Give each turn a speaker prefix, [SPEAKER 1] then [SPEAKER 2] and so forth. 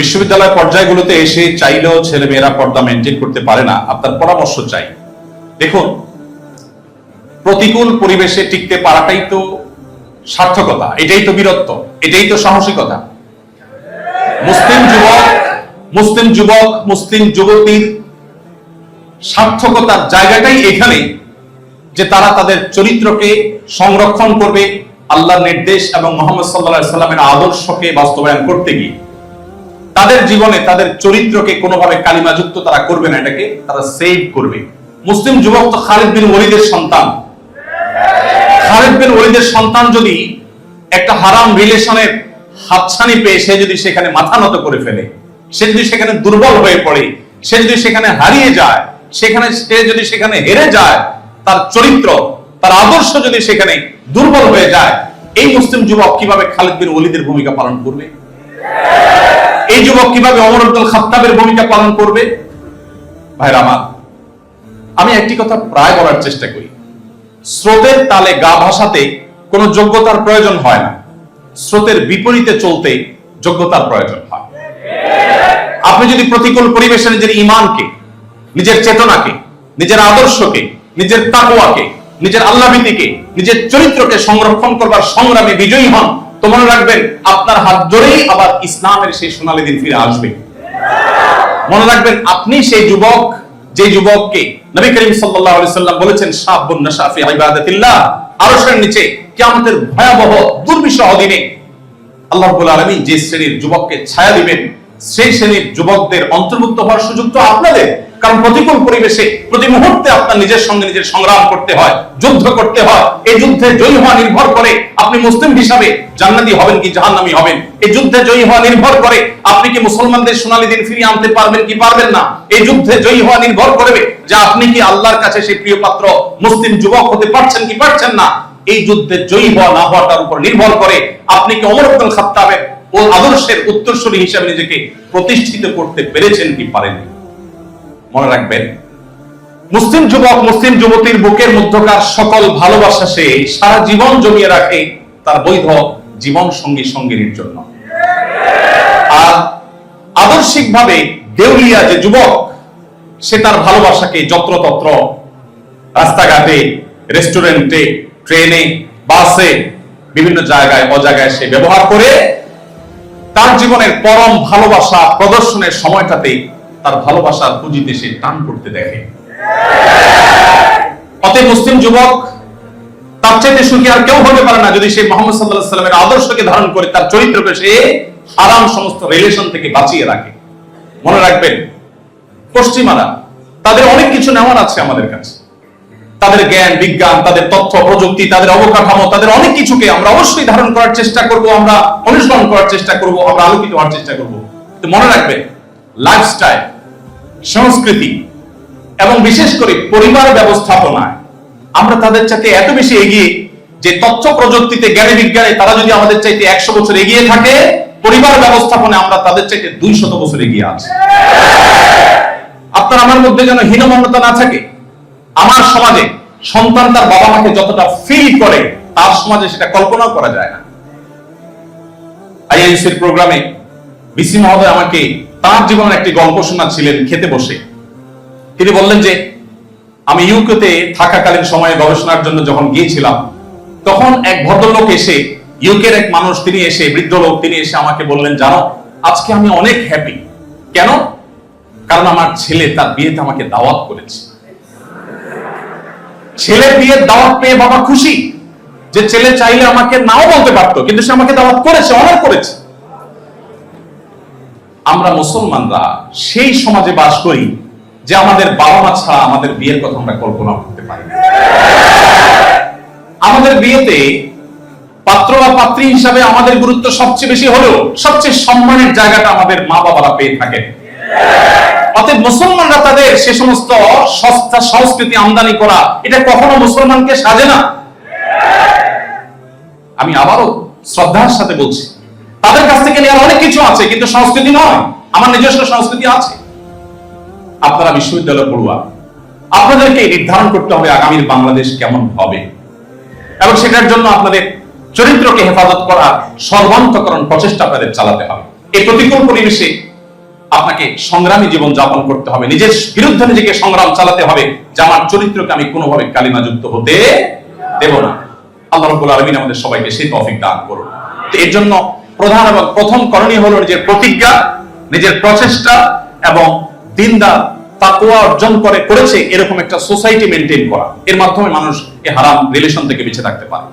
[SPEAKER 1] বিশ্ববিদ্যালয় পর্যায়গুলোতে এসে চাইলেও ছেলে মেয়েরা পর্দা মেনটেন করতে পারে না। আপনার পরামর্শ চাই। দেখুন, প্রতিকূল পরিবেশে টিকতে পারাটাই তো সার্থকতা, এটাই তো বীরত্ব, এটাই তো সাহসিকতা। মুসলিম যুবক মুসলিম যুবক, মুসলিম যুবতীর সার্থকতার জায়গাটাই এখানে, যে তারা তাদের চরিত্রকে সংরক্ষণ করবে, আল্লাহর নির্দেশ এবং মোহাম্মদ সাল্লাহ সাল্লামের আদর্শকে বাস্তবায়ন করতে গিয়ে। তাদের জীবনে তাদের চরিত্রকে কোনোভাবে কালিমাযুক্ত তারা করবে না, এটাকে তারা সেভ করবে। মুসলিম যুবক তো খালিদ বিন ওলিদের সন্তান। খালিদ বিন ওলিদের সন্তান যদি একটা হারাম রিলেশনের হাতছানি পেয়ে সে যদি সেখানে মাথা নত করে ফেলে, সে যদি সেখানে দুর্বল হয়ে পড়ে, সে যদি সেখানে হারিয়ে যায়, সেখানে সে যদি সেখানে হেরে যায়, তার চরিত্র, তার আদর্শ যদি সেখানে দুর্বল হয়ে যায়, এই মুসলিম যুবক কীভাবে খালিদ বিন ওলিদের ভূমিকা পালন করবে? এই যুবক কীভাবে অমর আব্দুল খাত্তাবের ভূমিকা পালন করবে? ভাইরা আমার, আমি একটি কথা প্রায় বলার চেষ্টা করি। স্রোতের তালে গা ভাসাতে কোনো যোগ্যতার প্রয়োজন হয় না। স্রোতের বিপরীতে চলতে যোগ্যতার প্রয়োজন হয়। আপনি যদি প্রতিকূল পরিবেশে নিজের ইমানকে নিজের চেতনাকে, নিজের আদর্শকে, নিজের তাকুয়াকে নিজের আল্লাভীতিকে নিজের চরিত্রকে সংরক্ষণ করবার সংগ্রামে বিজয়ী হন তো মনে রাখবেন, আপনার হাত ধরেই আবার ইসলামের সেই সোনালী দিন ফিরে আসবে। মনে রাখবেন, আপনি সেই যুবক, যে যুবককে নবী করিম সাল্লাল্লাহু সাল্লাম বলেছেন শাবুন নাশাফি ইবাদাতিল্লাহ আরশের নিচে কিয়ামতের ভয়াবহ দুর্বিষহ দিনে আল্লাহ রাব্বুল যে শ্রেণির যুবককে ছায়া দিবেন সেই শ্রেণির যুবকদের অন্তর্ভুক্ত হওয়ার সুযোগ তো আপনাদের। কারণ প্রতিকূল পরিবেশে প্রতি মুহূর্তে আপনার নিজের সঙ্গে নিজের সংগ্রাম করতে হয়, যুদ্ধ করতে হয়। এই যুদ্ধে জয়ী হওয়া নির্ভর করে আপনি মুসলিম হিসাবে জান্নাতি হবেন কি জাহান্নামী হবেন। এই যুদ্ধে জয়ী হওয়া নির্ভর করে আপনি কি মুসলমানদের সোনালী দিন ফিরিয়ে আনতে পারবেন কি পারবেন না। এই যুদ্ধে জয়ী হওয়া নির্ভর করবে যে আপনি কি আল্লাহর কাছে সেই প্রিয় পাত্র, মুসলিম যুবক হতে পারছেন কি পারছেন না। এই যুদ্ধে জয়ী হওয়া না হওয়াটার উপর নির্ভর করে আপনি কি অমর আব্দুল খাত্তাবের ও আদর্শের উত্তরসূরি হিসাবে নিজেকে প্রতিষ্ঠিত করতে পেরেছেন কি পারেননি মনে রাখবেন, মুসলিম যুবক, মুসলিম যুবতীর বুকের মধ্যকার সকল ভালোবাসা সে সারা জীবন জমিয়ে রাখে তার বৈধ জীবন সঙ্গী সঙ্গিনীর জন্য। আর আদর্শিকভাবে দেউলিয়া যে যুবক, সে তার ভালোবাসাকে যত্রতত্র রাস্তাঘাটে, রেস্টুরেন্টে, ট্রেনে, বাসে, বিভিন্ন জায়গায়, অজায়গায় সে ব্যবহার করে তার জীবনের পরম ভালোবাসা প্রদর্শনের সময়টাতে তার ভালোবাসার পুঁজিতে সে টান করতে দেখে। অতএব মুসলিম যুবক, তার চাইতে সুখী আর কেউ হতে পারে না যদি সে মোহাম্মদ সাল্লাহ সাল্লামের আদর্শকে ধারণ করে তার চরিত্রকে সে হারাম সমস্ত রিলেশন থেকে বাঁচিয়ে রাখে। মনে রাখবেন, পশ্চিমারা, তাদের অনেক কিছু নেওয়ার আছে আমাদের কাছে। তাদের জ্ঞান, বিজ্ঞান, তাদের তথ্য, প্রযুক্তি, তাদের অবকাঠামো, তাদের অনেক কিছুকে আমরা অবশ্যই ধারণ করার চেষ্টা করব, আমরা অনুসরণ করার চেষ্টা করব, আমরা আলোকিত হওয়ার চেষ্টা করব। তো মনে রাখবেন লাইফস্টাইল সংস্কৃতি এবং বিশেষ করে পরিবার ব্যবস্থাপনায় আমরা তাদের চাইতে এত বেশি এগিয়ে যে তথ্য প্রযুক্তিতে, জ্ঞানে বিজ্ঞানে তারা যদি আমাদের চাইতে একশো বছর এগিয়ে থাকে, পরিবার ব্যবস্থাপনায় আমরা তাদের চাইতে দুই শত বছর এগিয়ে আছি। আপনার আমার মধ্যে যেন হীনমন্যতা না থাকে? আমার সমাজে সন্তান তার বাবা মাকে যতটা ফিল করে, তার সমাজে সেটা কল্পনাও করা যায় না। আইআইসির প্রোগ্রামে বিসি মহোদয় আমাকে তার জীবনের একটি গল্প শোনাচ্ছিলেন খেতে বসে। তিনি বললেন যে, আমি ইউকেতে থাকাকালীন সময়ে গবেষণার জন্য যখন গিয়েছিলাম, তখন এক ভদ্রলোক এসে, ইউকের এক মানুষ তিনি এসে, বৃদ্ধ লোক তিনি এসে আমাকে বললেন, জানো, আজকে আমি অনেক হ্যাপি কেন? কারণ আমার ছেলে তার বিয়েতে আমাকে দাওয়াত করেছে। ছেলে বিয়ের দাওয়াত পেয়ে বাবা খুশি? যে ছেলে চাইলে আমাকে নাও বলতে পারতো, কিন্তু সে আমাকে দাওয়াত করেছে অনার করেছে। আমরা মুসলমানরা সেই সমাজে বাস করি যে আমাদের বাবা মা ছাড়া আমাদের বিয়ের কথা আমরা কল্পনা করতে পারি। আমাদের বিয়েতে পাত্র বা পাত্রী হিসাবে আমাদের গুরুত্ব সবচেয়ে বেশি হলেও সবচেয়ে সম্মানের জায়গাটা আমাদের মা বাবারা পেয়ে থাকে অতএব মুসলমানরা তাদের সে সমস্ত সস্তা সংস্কৃতি আমদানি করা, এটা কখনো মুসলমানকে সাজে না। আমি আবারও শ্রদ্ধার সাথে বলছি, তাদের কাছ থেকে নেওয়ার অনেক কিছু আছে, কিন্তু সংস্কৃতি নয়, আমার নিজস্ব সংস্কৃতি আছে। আপনারা বিশ্ববিদ্যালয় পড়ুয়া, আপনাদেরকে নির্ধারণ করতে হবে আগামীর বাংলাদেশ কেমন হবে। এবং সেটার জন্য আপনাদের চরিত্রকে হেফাজত করা সর্বান্তকরণ প্রচেষ্টা আপনাদের চালাতে হবে। এই প্রতিকূল পরিবেশে আপনাকে সংগ্রামী জীবন যাপন করতে হবে। নিজের বিরুদ্ধে নিজেকে সংগ্রাম চালাতে হবে। যে আমার চরিত্রকে আমি কোনোভাবে কালিমাযুক্ত হতে দেব না। আল্লাহ রাব্বুল আলামিন আমাদের সবাইকে সেই তৌফিক দান করুন। তো এর জন্য প্রধান এবং প্রথম করণীয় হলো নিজের প্রতিজ্ঞা, নিজের প্রচেষ্টা এবং দিনদার তাকওয়া অর্জন করে করেছে এরকম একটা সোসাইটি মেনটেন করা। এর মাধ্যমে মানুষ এই হারাম রিলেশন থেকে বেঁচে থাকতে পারে।